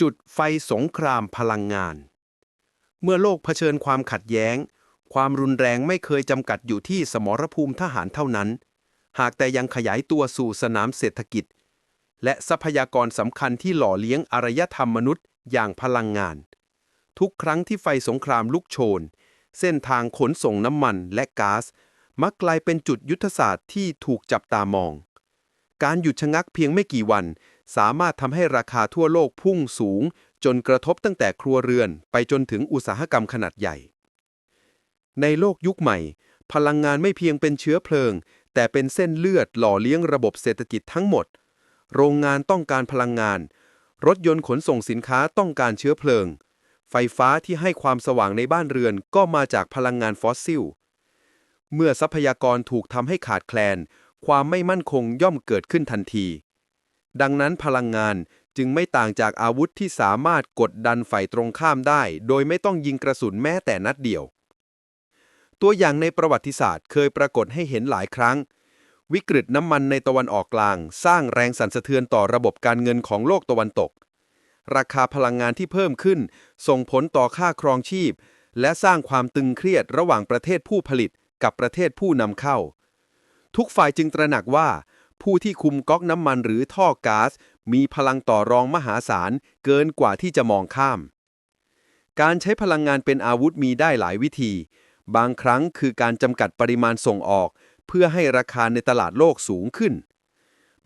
จุดไฟสงครามพลังงาน เมื่อโลกเผชิญความขัดแย้ง ความรุนแรงไม่เคยจำกัดอยู่ที่สมรภูมิทหารเท่านั้น หากแต่ยังขยายตัวสู่สนามเศรษฐกิจ และทรัพยากรสำคัญที่หล่อเลี้ยงอารยธรรมมนุษย์อย่างพลังงาน ทุกครั้งที่ไฟสงครามลุกโชน เส้นทางขนส่งน้ำมันและก๊าซมักกลายเป็นจุดยุทธศาสตร์ที่ถูกจับตามอง การหยุดชะงักเพียงไม่กี่วัน สามารถทำให้ราคาทั่วโลกพุ่งสูง จนกระทบตั้งแต่ครัวเรือน ไปจนถึงอุตสาหกรรมขนาดใหญ่ ในโลกยุคใหม่ พลังงานไม่เพียงเป็นเชื้อเพลิง แต่เป็นเส้นเลือดหล่อเลี้ยงระบบเศรษฐกิจทั้งหมด โรงงานต้องการพลังงาน รถยนต์ขนส่งสินค้าต้องการเชื้อเพลิง ไฟฟ้าที่ให้ความสว่างในบ้านเรือนก็มาจากพลังงานฟอสซิล เมื่อทรัพยากรถูกทำให้ขาดแคลน ความไม่มั่นคงย่อมเกิดขึ้นทันที ดังนั้นพลังงานจึงไม่ต่างจากอาวุธที่สามารถกดดันฝ่ายตรงข้ามได้ โดยไม่ต้องยิงกระสุนแม้แต่นัดเดียว ตัวอย่างในประวัติศาสตร์เคยปรากฏให้เห็นหลายครั้ง วิกฤตน้ำมันในตะวันออกกลาง สร้างแรงสั่นสะเทือนต่อระบบการเงินของโลกตะวันตก ราคาพลังงานที่เพิ่มขึ้น ส่งผลต่อค่าครองชีพ และสร้างความตึงเครียดระหว่างประเทศผู้ผลิตกับประเทศผู้นำเข้า ทุกฝ่ายจึงตระหนักว่า ผู้ที่คุมก๊อกน้ำมันหรือท่อก๊าซมีพลังต่อรองมหาศาลเกินกว่าที่จะมองข้าม การใช้พลังงานเป็นอาวุธมีได้หลายวิธี บางครั้งคือการจำกัดปริมาณส่งออก เพื่อให้ราคาในตลาดโลกสูงขึ้น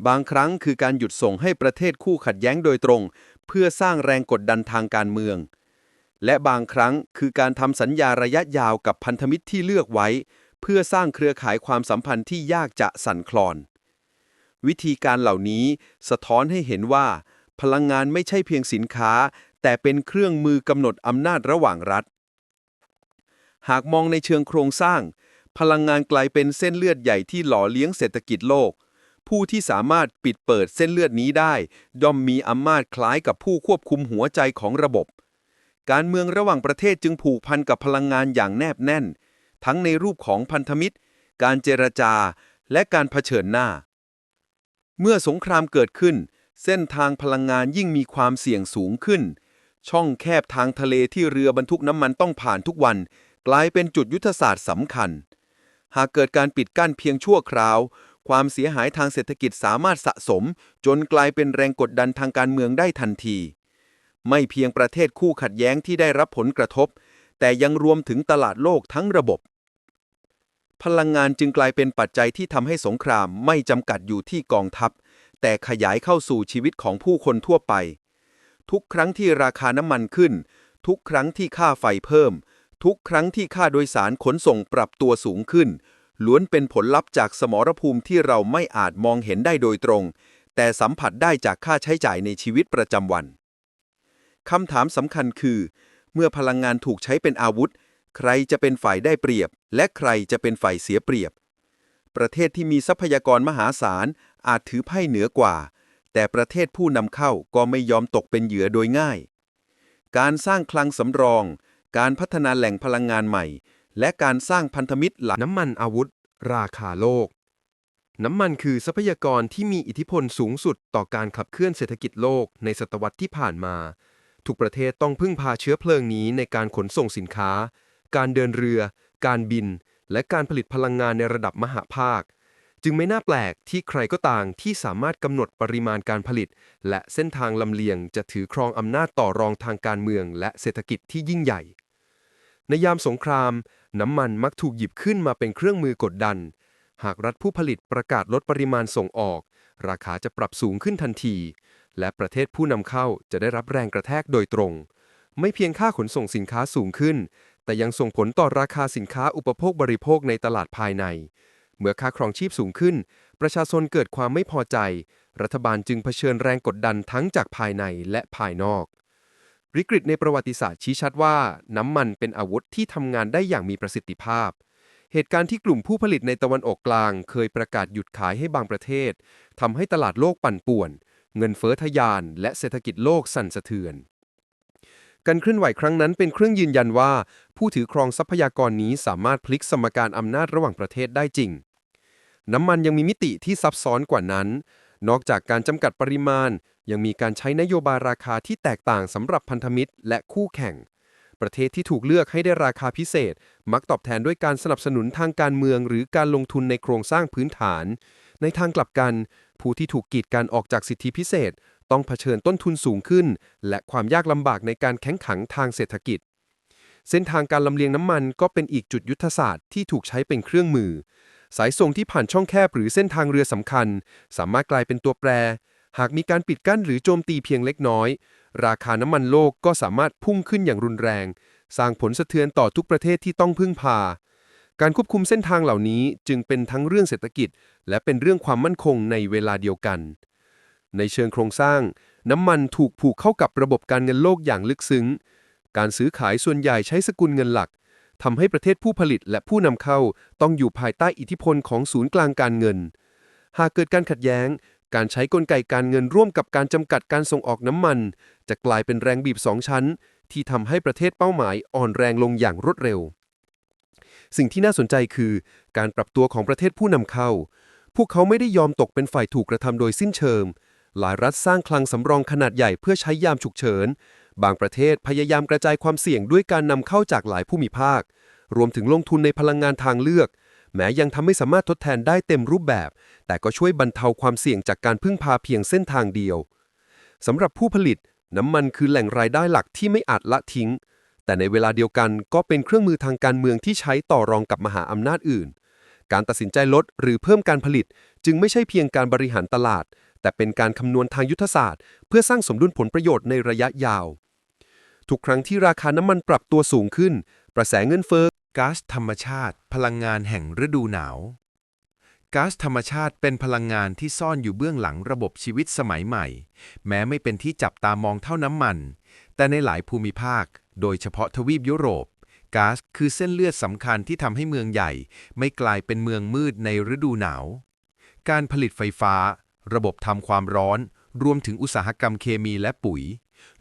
บางครั้งคือการหยุดส่งให้ประเทศคู่ขัดแย้งโดยตรง เพื่อสร้างแรงกดดันทางการเมือง และบางครั้งคือการทำสัญญาระยะยาวกับพันธมิตรที่เลือกไว้ เพื่อสร้างเครือข่ายความสัมพันธ์ที่ยากจะสั่นคลอน วิธีการเหล่านี้สะท้อนให้เห็นว่า พลังงานไม่ใช่เพียงสินค้า แต่เป็นเครื่องมือกำหนดอำนาจระหว่างรัฐ หากมองในเชิงโครงสร้าง พลังงานกลายเป็นเส้นเลือดใหญ่ที่หล่อเลี้ยงเศรษฐกิจโลก ผู้ที่สามารถปิดเปิดเส้นเลือดนี้ได้ย่อมมีอำนาจคล้ายกับผู้ควบคุมหัวใจของระบบ การเมืองระหว่างประเทศจึงผูกพันกับพลังงานอย่างแนบแน่น ทั้งในรูปของพันธมิตร การเจรจา และการเผชิญหน้า เมื่อสงครามเกิดขึ้น เส้นทางพลังงานยิ่งมีความเสี่ยงสูงขึ้น ช่องแคบทางทะเลที่เรือบรรทุกน้ำมันต้องผ่านทุกวัน กลายเป็นจุดยุทธศาสตร์สำคัญ หากเกิดการปิดกั้นเพียงชั่วคราว ความเสียหายทางเศรษฐกิจสามารถสะสม จนกลายเป็นแรงกดดันทางการเมืองได้ทันที ไม่เพียงประเทศคู่ขัดแย้งที่ได้รับผลกระทบ แต่ยังรวมถึงตลาดโลกทั้งระบบ พลังงานจึงกลายเป็นปัจจัยที่ทำให้สงครามไม่จำกัดอยู่ที่กองทัพ แต่ขยายเข้าสู่ชีวิตของผู้คนทั่วไป ทุกครั้งที่ราคาน้ำมันขึ้น ทุกครั้งที่ค่าไฟเพิ่ม ทุกครั้งที่ค่าโดยสารขนส่งปรับตัวสูงขึ้น ล้วนเป็นผลลัพธ์จากสมรภูมิที่เราไม่อาจมองเห็นได้โดยตรง แต่สัมผัสได้จากค่าใช้จ่ายในชีวิตประจำวันคำถามสำคัญคือ เมื่อพลังงานถูกใช้เป็นอาวุธ ใครจะเป็นฝ่ายได้เปรียบ และใครจะเป็นฝ่ายเสียเปรียบ ประเทศที่มีทรัพยากรมหาศาลอาจถือไพ่เหนือกว่า แต่ประเทศผู้นำเข้าก็ไม่ยอมตกเป็นเหยื่อโดยง่าย การสร้างคลังสำรอง การพัฒนาแหล่งพลังงานใหม่ และการสร้างพันธมิตรหลักน้ำมันอาวุธ ราคาโลก น้ำมันคือทรัพยากรที่มีอิทธิพลสูงสุดต่อการขับเคลื่อนเศรษฐกิจโลกในศตวรรษที่ผ่านมาทุกประเทศต้องพึ่งพาเชื้อเพลิงนี้ในการขนส่งสินค้า การเดินเรือ การบิน และการผลิตพลังงานในระดับมหาภาค จึงไม่น่าแปลกที่ใครก็ต่ามที่สามารถกำหนดปริมาณการผลิต และเส้นทางลำเลียงจะถือครองอำนาจต่อรองทางการเมือง และเศรษฐกิจที่ยิ่งใหญ่ ในยามสงคราม น้ำมันมักถูกหยิบขึ้นมาเป็นเครื่องมือกดดัน หากรัฐผู้ผลิตประกาศลดปริมาณส่งออก ราคาจะปรับสูงขึ้นทันที และประเทศผู้นำเข้าจะได้รับแรงกระแทกโดยตรงไม่เพียงค่าขนส่งสินค้าสูงขึ้น แต่ยังส่งผลต่อราคาสินค้าอุปโภคบริโภคในตลาดภายใน เมื่อค่าครองชีพสูงขึ้น ประชาชนเกิดความไม่พอใจ รัฐบาลจึงเผชิญแรงกดดันทั้งจากภายในและภายนอก วิกฤตในประวัติศาสตร์ชี้ชัดว่า น้ำมันเป็นอาวุธที่ทำงานได้อย่างมีประสิทธิภาพเหตุการณ์ที่กลุ่มผู้ผลิตในตะวันออกกลาง เคยประกาศหยุดขายให้บางประเทศทำให้ตลาดโลกปั่นป่วน เงินเฟ้อทะยาน และเศรษฐกิจโลกสั่นสะเทือน การเคลื่อนไหวครั้งนั้นเป็นเครื่องยืนยันว่า ผู้ถือครองทรัพยากรนี้สามารถพลิกสมการอำนาจระหว่างประเทศได้จริง น้ำมันยังมีมิติที่ซับซ้อนกว่านั้น นอกจากการจำกัดปริมาณ ยังมีการใช้นโยบายราคาที่แตกต่างสำหรับพันธมิตร และคู่แข่ง ประเทศที่ถูกเลือกให้ได้ราคาพิเศษ มักตอบแทนด้วยการสนับสนุนทางการเมือง หรือการลงทุนในโครงสร้างพื้นฐาน ในทางกลับกัน ผู้ที่ถูกกีดกันออกจากสิทธิพิเศษ ต้องเผชิญต้นทุนสูงขึ้น และความยากลำบากในการแข่งขันทางเศรษฐกิจ เส้นทางการลำเลียงน้ำมันก็เป็นอีกจุดยุทธศาสตร์ที่ถูกใช้เป็นเครื่องมือ สายส่งที่ผ่านช่องแคบหรือเส้นทางเรือสำคัญ สามารถกลายเป็นตัวแปร หากมีการปิดกั้นหรือโจมตีเพียงเล็กน้อย ราคาน้ำมันโลกก็สามารถพุ่งขึ้นอย่างรุนแรง สร้างผลสะเทือนต่อทุกประเทศที่ต้องพึ่งพาการควบคุมเส้นทางเหล่านี้จึงเป็นทั้งเรื่องเศรษฐกิจ และเป็นเรื่องความมั่นคงในเวลาเดียวกัน ในเชิงโครงสร้าง น้ำมันถูกผูกเข้ากับระบบการเงินโลกอย่างลึกซึ้ง การซื้อขายส่วนใหญ่ใช้สกุลเงินหลักทำให้ประเทศผู้ผลิตและผู้นำเข้าต้องอยู่ภายใต้อิทธิพลของศูนย์กลางการเงิน หากเกิดการขัดแย้ง การใช้กลไกการเงินร่วมกับการจำกัดการส่งออกน้ำมัน จะกลายเป็นแรงบีบสองชั้น ที่ทำให้ประเทศเป้าหมายอ่อนแรงลงอย่างรวดเร็ว สิ่งที่น่าสนใจคือ การปรับตัวของประเทศผู้นำเข้า พวกเขาไม่ได้ยอมตกเป็นฝ่ายถูกกระทำโดยสิ้นเชิง หลายรัฐสร้างคลังสำรองขนาดใหญ่เพื่อใช้ยามฉุกเฉิน บางประเทศพยายามกระจายความเสี่ยงด้วยการนำเข้าจากหลายภูมิภาค รวมถึงลงทุนในพลังงานทางเลือก แม้ยังทำไม่สามารถทดแทนได้เต็มรูปแบบ แต่ก็ช่วยบรรเทาความเสี่ยงจากการพึ่งพาเพียงเส้นทางเดียวสำหรับผู้ผลิต น้ำมันคือแหล่งรายได้หลักที่ไม่อาจละทิ้ง แต่ในเวลาเดียวกันก็เป็นเครื่องมือทางการเมืองที่ใช้ต่อรองกับมหาอำนาจอื่น การตัดสินใจลดหรือเพิ่มการผลิตจึงไม่ใช่เพียงการบริหารตลาด แต่เป็นการคำนวณทางยุทธศาสตร์ เพื่อสร้างสมดุลผลประโยชน์ในระยะยาว ทุกครั้งที่ราคาน้ำมันปรับตัวสูงขึ้น กระแสเงินเฟ้อก๊าซธรรมชาติ พลังงานแห่งฤดูหนาวก๊าซธรรมชาติเป็นพลังงานที่ซ่อนอยู่เบื้องหลังระบบชีวิตสมัยใหม่ แม้ไม่เป็นที่จับตามองเท่าน้ำมัน แต่ในหลายภูมิภาค โดยเฉพาะทวีปยุโรปก๊าซคือเส้นเลือดสำคัญที่ทำให้เมืองใหญ่ ไม่กลายเป็นเมืองมืดในฤดูหนาว การผลิตไฟฟ้า ระบบทำความร้อน รวมถึงอุตสาหกรรมเคมีและปุ๋ย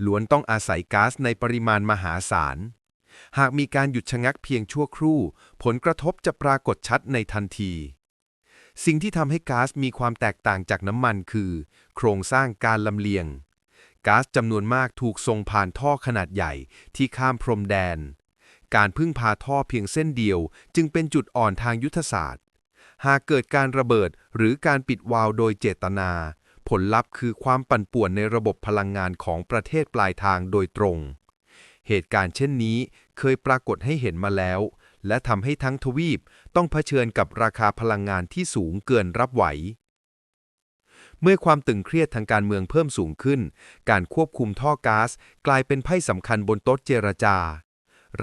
ล้วนต้องอาศัยก๊าซในปริมาณมหาศาล หากมีการหยุดชะงักเพียงชั่วครู่ ผลกระทบจะปรากฏชัดในทันที สิ่งที่ทำให้ก๊าซมีความแตกต่างจากน้ำมันคือ โครงสร้างการลำเลียงก๊าซจำนวนมากถูกส่งผ่านท่อขนาดใหญ่ที่ข้ามพรมแดน การพึ่งพาท่อเพียงเส้นเดียวจึงเป็นจุดอ่อนทางยุทธศาสตร์ หากเกิดการระเบิดหรือการปิดวาล์วโดยเจตนา ผลลัพธ์คือความปั่นป่วนในระบบพลังงานของประเทศปลายทางโดยตรง เหตุการณ์เช่นนี้เคยปรากฏให้เห็นมาแล้ว และทำให้ทั้งทวีปต้องเผชิญกับราคาพลังงานที่สูงเกินรับไหวเมื่อความตึงเครียดทางการเมืองเพิ่มสูงขึ้น การควบคุมท่อก๊าซกลายเป็นไพ่สำคัญบนโต๊ะเจรจา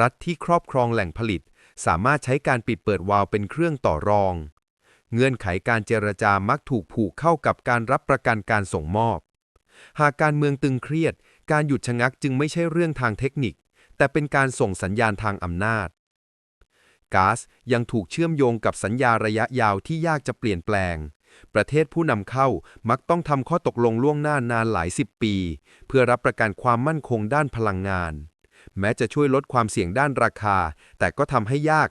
รัฐที่ครอบครองแหล่งผลิต สามารถใช้การปิดเปิดวาล์วเป็นเครื่องต่อรอง เงื่อนไขการเจรจามักถูกผูกเข้ากับการรับประกันการส่งมอบ หากการเมืองตึงเครียด การหยุดชะงักจึงไม่ใช่เรื่องทางเทคนิค แต่เป็นการส่งสัญญาณทางอำนาจก๊าซยังถูกเชื่อมโยงกับสัญญาระยะยาวที่ยากจะเปลี่ยนแปลง ประเทศผู้นำเข้ามักต้องทำข้อตกลงล่วงหน้านานหลายสิบปี เพื่อรับประกันความมั่นคงด้านพลังงาน แม้จะช่วยลดความเสี่ยงด้านราคา แต่ก็ทำให้ยาก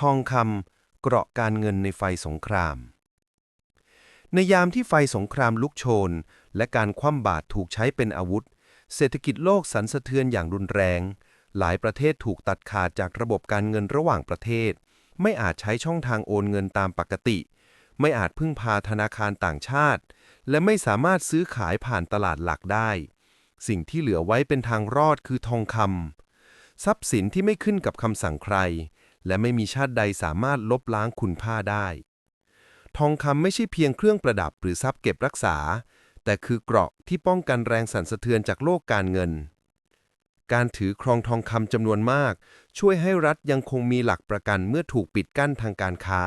ทองคำเกราะการเงินในไฟสงคราม ในยามที่ไฟสงครามลุกโชน และการคว่ำบาตรถูกใช้เป็นอาวุธ เศรษฐกิจโลกสั่นสะเทือนอย่างรุนแรง หลายประเทศถูกตัดขาดจากระบบการเงินระหว่างประเทศ ไม่อาจใช้ช่องทางโอนเงินตามปกติ ไม่อาจพึ่งพาธนาคารต่างชาติ และไม่สามารถซื้อขายผ่านตลาดหลักได้ สิ่งที่เหลือไว้เป็นทางรอดคือทองคำทรัพย์สินที่ไม่ขึ้นกับคำสั่งใคร และไม่มีชาติใดสามารถลบล้างคุณค่าได้ ทองคำไม่ใช่เพียงเครื่องประดับหรือทรัพย์เก็บรักษา แต่คือเกราะที่ป้องกันแรงสั่นสะเทือนจากโลกการเงิน การถือครองทองคำจำนวนมาก ช่วยให้รัฐยังคงมีหลักประกันเมื่อถูกปิดกั้นทางการค้า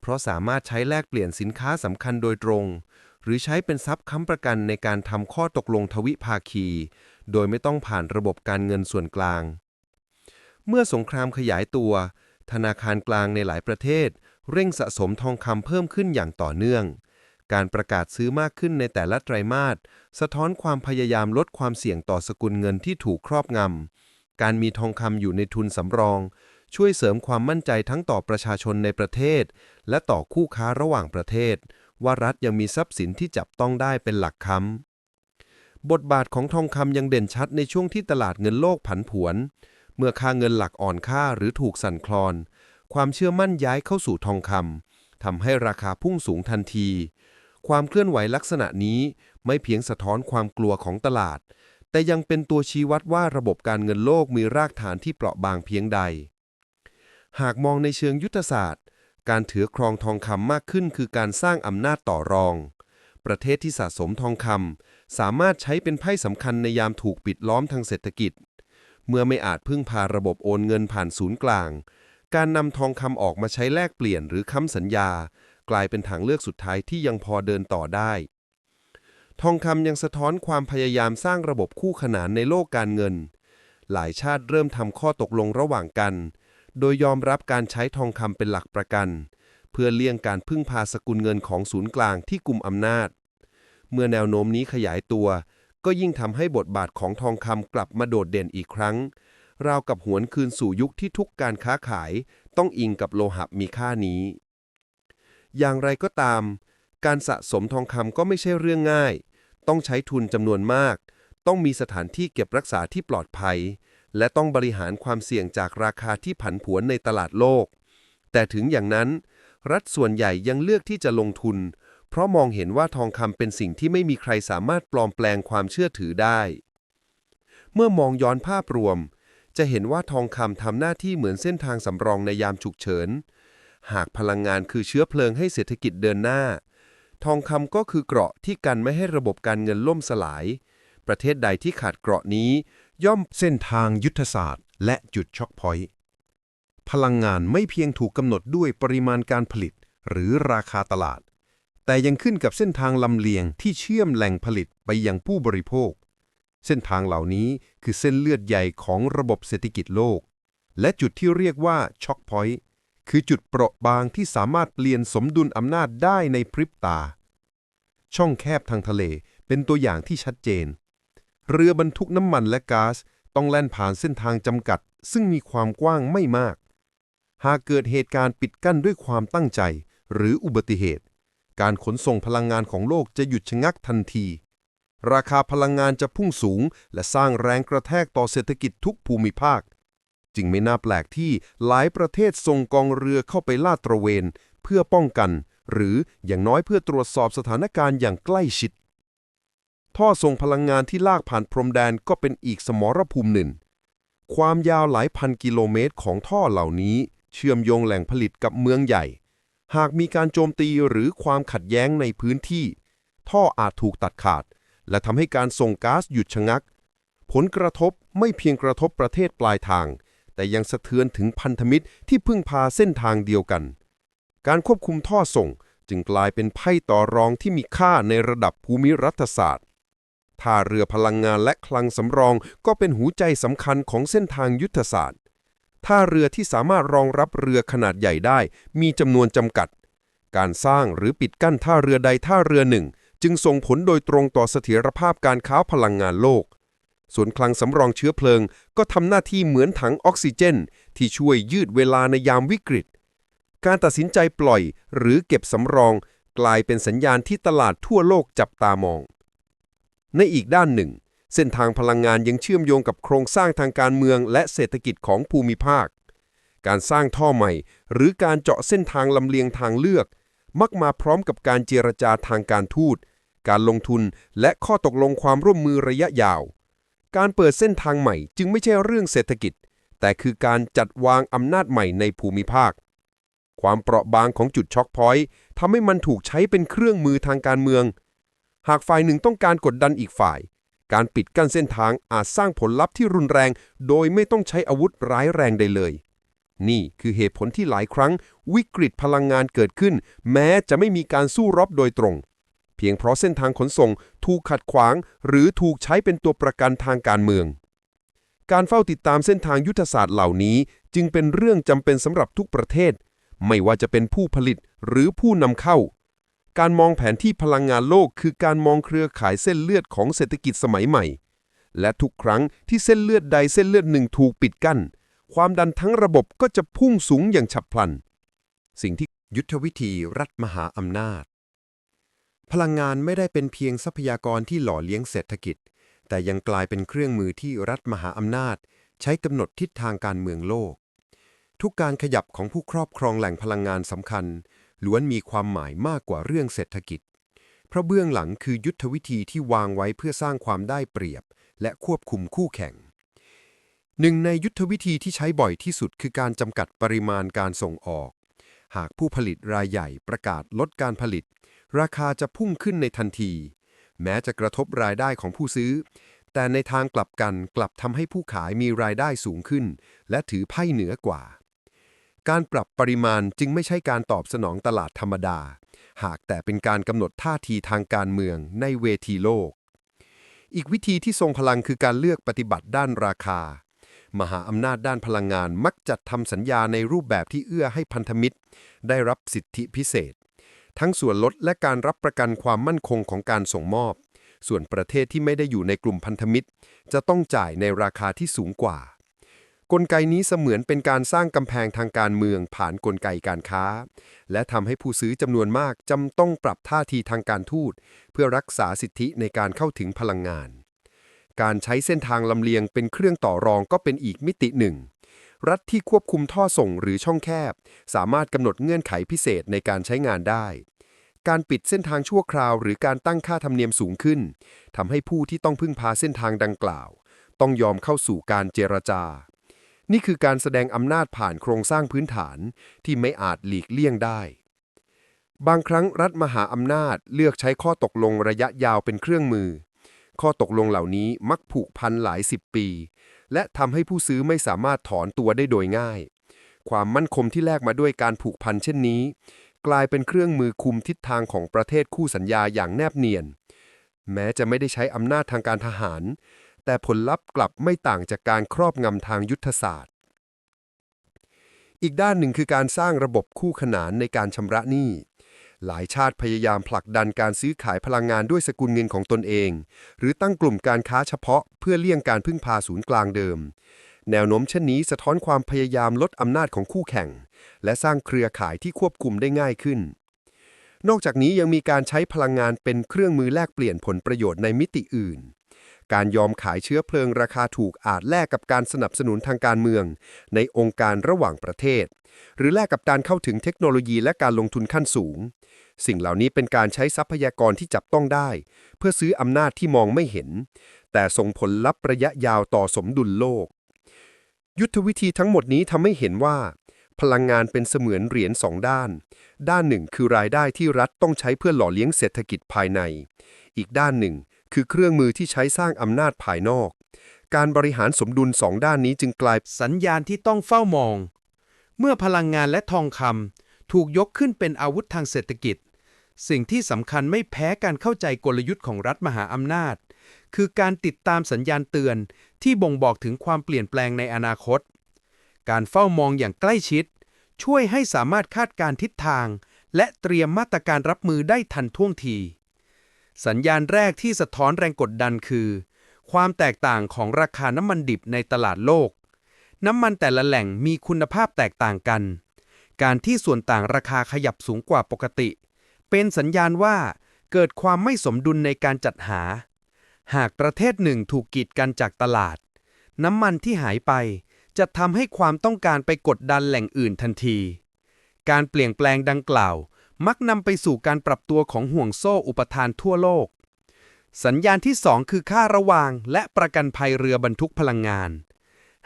เพราะสามารถใช้แลกเปลี่ยนสินค้าสำคัญโดยตรง หรือใช้เป็นทรัพย์ค้ำประกันในการทำข้อตกลงทวิภาคี โดยไม่ต้องผ่านระบบการเงินส่วนกลางเมื่อสงครามขยายตัว ธนาคารกลางในหลายประเทศ เร่งสะสมทองคำเพิ่มขึ้นอย่างต่อเนื่อง การประกาศซื้อมากขึ้นในแต่ละไตรมาสสะท้อนความพยายามลดความเสี่ยงต่อสกุลเงินที่ถูกครอบงำ การมีทองคำอยู่ในทุนสำรอง ช่วยเสริมความมั่นใจทั้งต่อประชาชนในประเทศ และต่อคู่ค้าระหว่างประเทศ ว่ารัฐยังมีทรัพย์สินที่จับต้องได้เป็นหลักค้ำบทบาทของทองคำยังเด่นชัดในช่วงที่ตลาดเงินโลกผันผวน เมื่อค่าเงินหลักอ่อนค่าหรือถูกสั่นคลอน ความเชื่อมั่นย้ายเข้าสู่ทองคำทำให้ราคาพุ่งสูงทันที ความเคลื่อนไหวลักษณะนี้ไม่เพียงสะท้อนความกลัวของตลาด แต่ยังเป็นตัวชี้วัดว่าระบบการเงินโลกมีรากฐานที่เปราะบางเพียงใด หากมองในเชิงยุทธศาสตร์ การถือครองทองคำมากขึ้นคือการสร้างอำนาจต่อรอง ประเทศที่สะสมทองคำสามารถใช้เป็นไพ่สำคัญในยามถูกปิดล้อมทางเศรษฐกิจ เมื่อไม่อาจพึ่งพาระบบโอนเงินผ่านศูนย์กลาง การนำทองคำออกมาใช้แลกเปลี่ยนหรือค้ำสัญญา กลายเป็นทางเลือกสุดท้ายที่ยังพอเดินต่อได้ ทองคำยังสะท้อนความพยายามสร้างระบบคู่ขนานในโลกการเงิน หลายชาติเริ่มทำข้อตกลงระหว่างกัน โดยยอมรับการใช้ทองคำเป็นหลักประกัน เพื่อเลี่ยงการพึ่งพาสกุลเงินของศูนย์กลางที่กลุ่มอำนาจ เมื่อแนวโน้มนี้ขยายตัว ก็ยิ่งทำให้บทบาทของทองคำกลับมาโดดเด่นอีกครั้ง ราวกับหวนคืนสู่ยุคที่ทุกการค้าขาย ต้องอิงกับโลหะมีค่านี้ อย่างไรก็ตาม การสะสมทองคำก็ไม่ใช่เรื่องง่าย ต้องใช้ทุนจำนวนมาก ต้องมีสถานที่เก็บรักษาที่ปลอดภัย และต้องบริหารความเสี่ยงจากราคาที่ผันผวนในตลาดโลก แต่ถึงอย่างนั้น รัฐส่วนใหญ่ยังเลือกที่จะลงทุน เพราะมองเห็นว่าทองคำเป็นสิ่งที่ไม่มีใครสามารถปลอมแปลงความเชื่อถือได้ เมื่อมองย้อนภาพรวม จะเห็นว่าทองคำทำหน้าที่เหมือนเส้นทางสำรองในยามฉุกเฉิน หากพลังงานคือเชื้อเพลิงให้เศรษฐกิจเดินหน้า ทองคำก็คือเกราะที่กันไม่ให้ระบบการเงินล่มสลาย ประเทศใดที่ขาดเกราะนี้ ย่อมเส้นทางยุทธศาสตร์ และจุดช็อคพอยต์พลังงานไม่เพียงถูกกำหนดด้วยปริมาณการผลิต หรือราคาตลาด แต่ยังขึ้นกับเส้นทางลำเลียงที่เชื่อมแหล่งผลิตไปยังผู้บริโภค เส้นทางเหล่านี้คือเส้นเลือดใหญ่ของระบบเศรษฐกิจโลก และจุดที่เรียกว่าช็อคพอยต์คือจุดเปราะบางที่สามารถเปลี่ยนสมดุลอำนาจได้ในพริบตา ช่องแคบทางทะเลเป็นตัวอย่างที่ชัดเจน เรือบรรทุกน้ำมันและก๊าซต้องแล่นผ่านเส้นทางจำกัด ซึ่งมีความกว้างไม่มาก หากเกิดเหตุการณ์ปิดกั้นด้วยความตั้งใจ หรืออุบัติเหตุ การขนส่งพลังงานของโลกจะหยุดชะงักทันที ราคาพลังงานจะพุ่งสูง และสร้างแรงกระแทกต่อเศรษฐกิจทุกภูมิภาค จึงไม่น่าแปลกที่หลายประเทศส่งกองเรือเข้าไปลาดตระเวน เพื่อป้องกัน หรืออย่างน้อยเพื่อตรวจสอบสถานการณ์อย่างใกล้ชิด ท่อส่งพลังงานที่ลากผ่านพรมแดนก็เป็นอีกสมรภูมิหนึ่ง ความยาวหลายพันกิโลเมตรของท่อเหล่านี้ เชื่อมโยงแหล่งผลิตกับเมืองใหญ่ หากมีการโจมตีหรือความขัดแย้งในพื้นที่ ท่ออาจถูกตัดขาด และทำให้การส่งก๊าซหยุดชะงัก ผลกระทบไม่เพียงกระทบประเทศปลายทาง แต่ยังสะเทือนถึงพันธมิตรที่พึ่งพาเส้นทางเดียวกัน การควบคุมท่อส่งจึงกลายเป็นไพ่ต่อรองที่มีค่าในระดับภูมิรัฐศาสตร์ท่าเรือพลังงานและคลังสำรองก็เป็นหูใจสำคัญของเส้นทางยุทธศาสตร์ ท่าเรือที่สามารถรองรับเรือขนาดใหญ่ได้ มีจำนวนจำกัด การสร้างหรือปิดกั้นท่าเรือใดท่าเรือหนึ่ง จึงส่งผลโดยตรงต่อเสถียรภาพการค้าพลังงานโลก ส่วนคลังสำรองเชื้อเพลิง ก็ทำหน้าที่เหมือนถังออกซิเจน ที่ช่วยยืดเวลาในยามวิกฤต การตัดสินใจปล่อย หรือเก็บสำรอง กลายเป็นสัญญาณที่ตลาดทั่วโลกจับตามอง ในอีกด้านหนึ่ง เส้นทางพลังงานยังเชื่อมโยงกับโครงสร้างทางการเมืองและเศรษฐกิจของภูมิภาค การสร้างท่อใหม่ หรือการเจาะเส้นทางลำเลียงทางเลือก มักมาพร้อมกับการเจรจาทางการทูต การลงทุนและข้อตกลงความร่วมมือระยะยาว การเปิดเส้นทางใหม่จึงไม่ใช่เรื่องเศรษฐกิจ แต่คือการจัดวางอำนาจใหม่ในภูมิภาค ความเปราะบางของจุดช็อคพอยต์ทำให้มันถูกใช้เป็นเครื่องมือทางการเมือง หากฝ่ายหนึ่งต้องการกดดันอีกฝ่าย การปิดกั้นเส้นทางอาจสร้างผลลัพธ์ที่รุนแรง โดยไม่ต้องใช้อาวุธร้ายแรงใดเลย นี่คือเหตุผลที่หลายครั้ง วิกฤตพลังงานเกิดขึ้น แม้จะไม่มีการสู้รบโดยตรง เพียงเพราะเส้นทางขนส่งถูกขัดขวาง หรือถูกใช้เป็นตัวประกันทางการเมือง การเฝ้าติดตามเส้นทางยุทธศาสตร์เหล่านี้ จึงเป็นเรื่องจำเป็นสำหรับทุกประเทศ ไม่ว่าจะเป็นผู้ผลิตหรือผู้นำเข้า การมองแผนที่พลังงานโลกคือการมองเครือข่ายเส้นเลือดของเศรษฐกิจสมัยใหม่ และทุกครั้งที่เส้นเลือดใดเส้นเลือดหนึ่งถูกปิดกั้น ความดันทั้งระบบก็จะพุ่งสูงอย่างฉับพลัน สิ่งที่ยุทธวิธีรัฐมหาอำนาจ พลังงานไม่ได้เป็นเพียงทรัพยากรที่หล่อเลี้ยงเศรษฐกิจ แต่ยังกลายเป็นเครื่องมือที่รัฐมหาอำนาจ ใช้กำหนดทิศทางการเมืองโลก ทุกการขยับของผู้ครอบครองแหล่งพลังงานสำคัญ ล้วนมีความหมายมากกว่าเรื่องเศรษฐกิจ เพราะเบื้องหลังคือยุทธวิธีที่วางไว้เพื่อสร้างความได้เปรียบ และควบคุมคู่แข่ง หนึ่งในยุทธวิธีที่ใช้บ่อยที่สุดคือการจำกัดปริมาณการส่งออก หากผู้ผลิตรายใหญ่ประกาศลดการผลิต ราคาจะพุ่งขึ้นในทันที แม้จะกระทบรายได้ของผู้ซื้อ แต่ในทางกลับกันกลับทำให้ผู้ขายมีรายได้สูงขึ้น และถือไพ่เหนือกว่า การปรับปริมาณจึงไม่ใช่การตอบสนองตลาดธรรมดา หากแต่เป็นการกำหนดท่าทีทางการเมืองในเวทีโลก อีกวิธีที่ทรงพลังคือการเลือกปฏิบัติด้านราคา มหาอำนาจด้านพลังงานมักจัดทำสัญญาในรูปแบบที่เอื้อให้พันธมิตร ได้รับสิทธิพิเศษ ทั้งส่วนลดและการรับประกันความมั่นคงของการส่งมอบ ส่วนประเทศที่ไม่ได้อยู่ในกลุ่มพันธมิตร จะต้องจ่ายในราคาที่สูงกว่า กลไกนี้เสมือนเป็นการสร้างกำแพงทางการเมืองผ่านกลไกการค้า และทำให้ผู้ซื้อจำนวนมากจำต้องปรับท่าทีทางการทูต เพื่อรักษาสิทธิในการเข้าถึงพลังงาน การใช้เส้นทางลำเลียงเป็นเครื่องต่อรองก็เป็นอีกมิติหนึ่ง รัฐที่ควบคุมท่อส่งหรือช่องแคบ สามารถกำหนดเงื่อนไขพิเศษในการใช้งานได้การปิดเส้นทางชั่วคราวหรือการตั้งค่าธรรมเนียมสูงขึ้นทำให้ผู้ที่ต้องพึ่งพาเส้นทางดังกล่าว ต้องยอมเข้าสู่การเจรจา นี่คือการแสดงอำนาจผ่านโครงสร้างพื้นฐานที่ไม่อาจหลีกเลี่ยงได้ บางครั้งรัฐมหาอำนาจเลือกใช้ข้อตกลงระยะยาวเป็นเครื่องมือ ข้อตกลงเหล่านี้มักผูกพันหลายสิบปี และทำให้ผู้ซื้อไม่สามารถถอนตัวได้โดยง่าย ความมั่นคงที่แลกมาด้วยการผูกพันเช่นนี้ กลายเป็นเครื่องมือคุมทิศทางของประเทศคู่สัญญาอย่างแนบเนียน แม้จะไม่ได้ใช้อำนาจทางการทหาร แต่ผลลัพธ์กลับไม่ต่างจากการครอบงำทางยุทธศาสตร์ อีกด้านหนึ่งคือการสร้างระบบคู่ขนานในการชำระหนี้หลายชาติพยายามผลักดันการซื้อขายพลังงานด้วยสกุลเงินของตนเอง หรือตั้งกลุ่มการค้าเฉพาะเพื่อเลี่ยงการพึ่งพาศูนย์กลางเดิม แนวโน้มเช่นนี้สะท้อนความพยายามลดอำนาจของคู่แข่ง และสร้างเครือข่ายที่ควบคุมได้ง่ายขึ้น นอกจากนี้ยังมีการใช้พลังงานเป็นเครื่องมือแลกเปลี่ยนผลประโยชน์ในมิติอื่น การยอมขายเชื้อเพลิงราคาถูกอาจแลกกับการสนับสนุนทางการเมือง ในองค์การระหว่างประเทศ หรือแลกกับการเข้าถึงเทคโนโลยีและการลงทุนขั้นสูง สิ่งเหล่านี้เป็นการใช้ทรัพยากรที่จับต้องได้ เพื่อซื้ออำนาจที่มองไม่เห็น แต่ส่งผลลัพธ์ระยะยาวต่อสมดุลโลก ยุทธวิธีทั้งหมดนี้ทำให้เห็นว่า พลังงานเป็นเสมือนเหรียญสองด้าน ด้านหนึ่งคือรายได้ที่รัฐต้องใช้เพื่อหล่อเลี้ยงเศรษฐกิจภายใน อีกด้านหนึ่ง คือเครื่องมือที่ใช้สร้างอำนาจภายนอก การบริหารสมดุลสองด้านนี้จึงกลาย สัญญาณที่ต้องเฝ้ามอง เมื่อพลังงานและทองคำถูกยกขึ้นเป็นอาวุธทางเศรษฐกิจ สิ่งที่สำคัญไม่แพ้การเข้าใจกลยุทธ์ของรัฐมหาอำนาจ คือการติดตามสัญญาณเตือนที่บ่งบอกถึงความเปลี่ยนแปลงในอนาคต การเฝ้ามองอย่างใกล้ชิด ช่วยให้สามารถคาดการณ์ทิศทาง และเตรียมมาตรการรับมือได้ทันท่วงที สัญญาณแรกที่สะท้อนแรงกดดันคือ ความแตกต่างของราคาน้ำมันดิบในตลาดโลก น้ำมันแต่ละแหล่งมีคุณภาพแตกต่างกัน การที่ส่วนต่างราคาขยับสูงกว่าปกติ เป็นสัญญาณว่าเกิดความไม่สมดุลในการจัดหา หากประเทศหนึ่งถูกกีดกันจากตลาด น้ำมันที่หายไปจะทำให้ความต้องการไปกดดันแหล่งอื่นทันที การเปลี่ยนแปลงดังกล่าว มักนำไปสู่การปรับตัวของห่วงโซ่อุปทานทั่วโลก สัญญาณที่ 2 คือค่าระวาง และประกันภัยเรือบรรทุกพลังงาน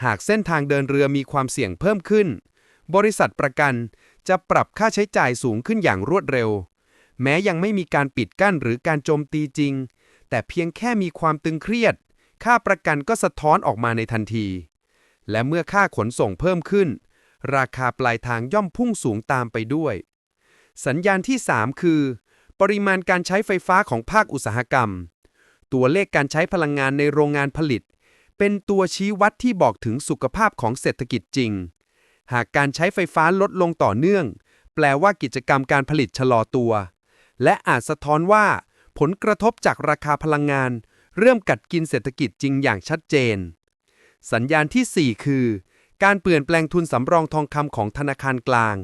หากเส้นทางเดินเรือมีความเสี่ยงเพิ่มขึ้น บริษัทประกันจะปรับค่าใช้จ่ายสูงขึ้นอย่างรวดเร็ว แม้ยังไม่มีการปิดกั้นหรือการโจมตีจริง แต่เพียงแค่มีความตึงเครียด ค่าประกันก็สะท้อนออกมาในทันที และเมื่อค่าขนส่งเพิ่มขึ้น ราคาปลายทางย่อมพุ่งสูงตามไปด้วย สัญญาณที่ 3 คือ ปริมาณการใช้ไฟฟ้าของภาคอุตสาหกรรม ตัวเลขการใช้พลังงานในโรงงานผลิต เป็นตัวชี้วัดที่บอกถึงสุขภาพของเศรษฐกิจจริง หากการใช้ไฟฟ้าลดลงต่อเนื่อง แปลว่ากิจกรรมการผลิตชะลอตัว และอาจสะท้อนว่า ผลกระทบจากราคาพลังงาน เริ่มกัดกินเศรษฐกิจจริงอย่างชัดเจน สัญญาณทีสี่4 คือ การเปลี่ยนแปลงทุนสำรองทองคำของธนาคารกลาง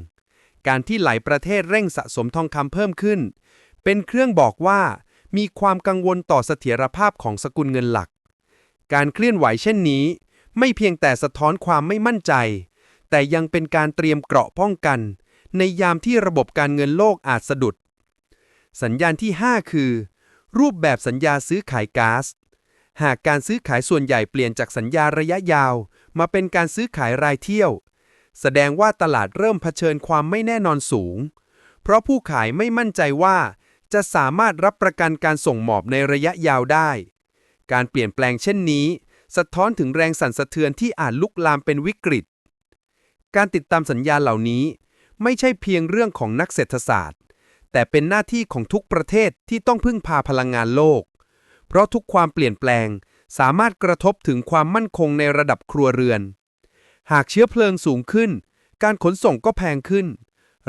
การที่หลายประเทศเร่งสะสมทองคำเพิ่มขึ้น เป็นเครื่องบอกว่ามีความกังวลต่อเสถียรภาพของสกุลเงินหลัก การเคลื่อนไหวเช่นนี้ ไม่เพียงแต่สะท้อนความไม่มั่นใจ แต่ยังเป็นการเตรียมเกราะป้องกัน ในยามที่ระบบการเงินโลกอาจสะดุด สัญญาณที่ 5 คือ รูปแบบสัญญาซื้อขายก๊าซ หากการซื้อขายส่วนใหญ่เปลี่ยนจากสัญญาระยะยาว มาเป็นการซื้อขายรายเที่ยว แสดงว่าตลาดเริ่มเผชิญความไม่แน่นอนสูง เพราะผู้ขายไม่มั่นใจว่า จะสามารถรับประกันการส่งมอบในระยะยาวได้ การเปลี่ยนแปลงเช่นนี้ สะท้อนถึงแรงสั่นสะเทือนที่อาจลุกลามเป็นวิกฤต การติดตามสัญญาเหล่านี้ ไม่ใช่เพียงเรื่องของนักเศรษฐศาสตร์ แต่เป็นหน้าที่ของทุกประเทศที่ต้องพึ่งพาพลังงานโลก เพราะทุกความเปลี่ยนแปลงสามารถกระทบถึงความมั่นคงในระดับครัวเรือน หากเชื้อเพลิงสูงขึ้น การขนส่งก็แพงขึ้น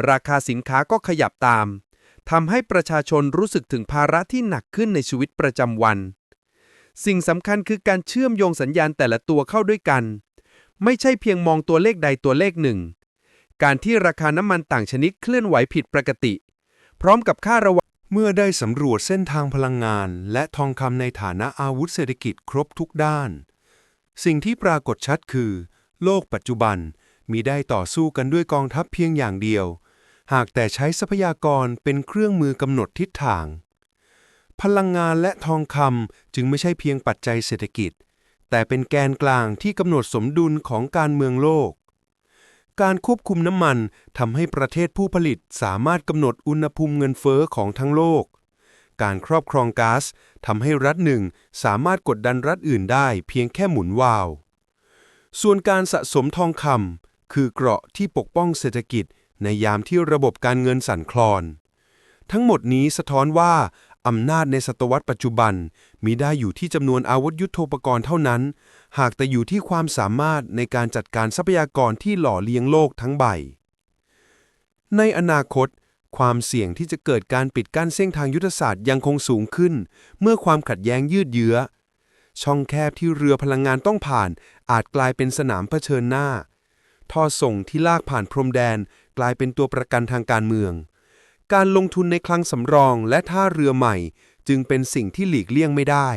ราคาสินค้าก็ขยับตามทำให้ประชาชนรู้สึกถึงภาระที่หนักขึ้นในชีวิตประจำวัน สิ่งสำคัญคือการเชื่อมโยงสัญญาณแต่ละตัวเข้าด้วยกัน ไม่ใช่เพียงมองตัวเลขใดตัวเลขหนึ่ง การที่ราคาน้ำมันต่างชนิดเคลื่อนไหวผิดปกติ พร้อมกับค่าระวังเมื่อได้สำรวจเส้นทางพลังงาน และทองคำในฐานะอาวุธเศรษฐกิจครบทุกด้าน สิ่งที่ปรากฏชัดคือ โลกปัจจุบันมีได้ต่อสู้กันด้วยกองทัพเพียงอย่างเดียว หากแต่ใช้ทรัพยากรเป็นเครื่องมือกำหนดทิศทาง พลังงานและทองคำจึงไม่ใช่เพียงปัจจัยเศรษฐกิจ แต่เป็นแกนกลางที่กำหนดสมดุลของการเมืองโลก การควบคุมน้ำมันทำให้ประเทศผู้ผลิตสามารถกำหนดอุณหภูมิเงินเฟ้อของทั้งโลก การครอบครองก๊าซทำให้รัฐหนึ่งสามารถกดดันรัฐอื่นได้เพียงแค่หมุนวาล์ว ส่วนการสะสมทองคำคือเกราะที่ปกป้องเศรษฐกิจในยามที่ระบบการเงินสั่นคลอน ทั้งหมดนี้สะท้อนว่าอำนาจในศตวรรษปัจจุบันมีได้อยู่ที่จำนวนอาวุธยุโทโธปกรณ์เท่านั้น หากแต่อยู่ที่ความสามารถในการจัดการทรัพยากรที่หล่อเลี้ยงโลกทั้งใบ ในอนาคต ความเสี่ยงที่จะเกิดการปิดกั้นเส้นทางยุทธศาสตร์ยังคงสูงขึ้น เมื่อความขัดแย้งยืดเยื้อ ช่องแคบที่เรือพลังงานต้องผ่าน อาจกลายเป็นสนามเผชิญหน้า ท่อส่งที่ลากผ่านพรมแดน กลายเป็นตัวประกันทางการเมือง การลงทุนในคลังสำรองและท่าเรือใหม่ จึงเป็นสิ่งที่หลีกเลี่ยงไม่ได้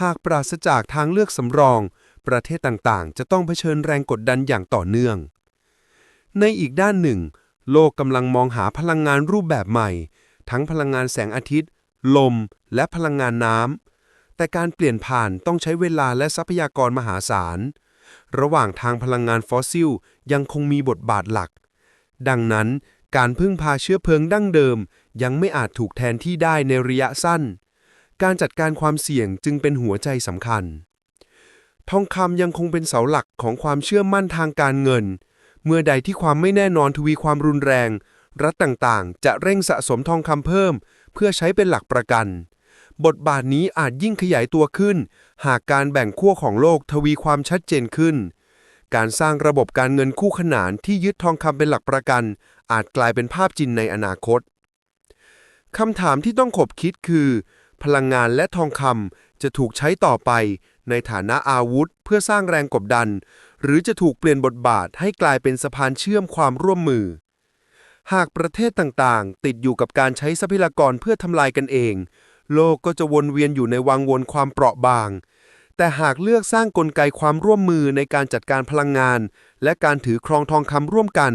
หากปราศจากทางเลือกสำรอง ประเทศต่างๆ จะต้องเผชิญแรงกดดันอย่างต่อเนื่อง ในอีกด้านหนึ่ง โลกกำลังมองหาพลังงานรูปแบบใหม่ ทั้งพลังงานแสงอาทิตย์ ลม และพลังงานน้ำ แต่การเปลี่ยนผ่านต้องใช้เวลาและทรัพยากรมหาศาล ระหว่างทางพลังงานฟอสซิลยังคงมีบทบาทหลัก ดังนั้นการพึ่งพาเชื้อเพลิงดั้งเดิม ยังไม่อาจถูกแทนที่ได้ในระยะสั้น การจัดการความเสี่ยงจึงเป็นหัวใจสำคัญ ทองคำยังคงเป็นเสาหลักของความเชื่อมั่นทางการเงิน เมื่อใดที่ความไม่แน่นอนทวีความรุนแรง รัฐต่างๆ จะเร่งสะสมทองคำเพิ่ม เพื่อใช้เป็นหลักประกัน บทบาทนี้อาจยิ่งขยายตัวขึ้น หากการแบ่งขั้วของโลกทวีความชัดเจนขึ้น การสร้างระบบการเงินคู่ขนานที่ยึดทองคำเป็นหลักประกัน อาจกลายเป็นภาพจริงในอนาคตคำถามที่ต้องขบคิดคือ พลังงานและทองคำจะถูกใช้ต่อไป ในฐานะอาวุธ เพื่อสร้างแรงกดดัน หรือจะถูกเปลี่ยนบทบาทให้กลายเป็นสะพานเชื่อมความร่วมมือ หากประเทศต่างๆ ติดอยู่กับการใช้ทรัพยากรเพื่อทำลายกันเอง โลกก็จะวนเวียนอยู่ในวังวนความเปราะบาง แต่หากเลือกสร้างกลไกความร่วมมือในการจัดการพลังงาน และการถือครองทองคำร่วมกัน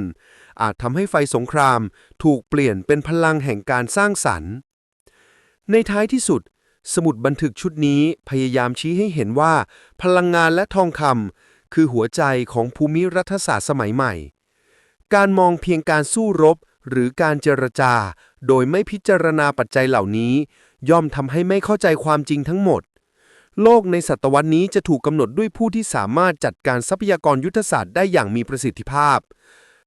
อาจทำให้ไฟสงครามถูกเปลี่ยนเป็นพลังแห่งการสร้างสรรค์ ในท้ายที่สุด สมุดบันทึกชุดนี้พยายามชี้ให้เห็นว่า พลังงานและทองคำคือหัวใจของภูมิรัฐศาสตร์สมัยใหม่ การมองเพียงการสู้รบหรือการเจรจา โดยไม่พิจารณาปัจจัยเหล่านี้ ย่อมทำให้ไม่เข้าใจความจริงทั้งหมด โลกในศตวรรษนี้จะถูกกำหนดด้วยผู้ที่สามารถจัดการทรัพยากรยุทธศาสตร์ได้อย่างมีประสิทธิภาพ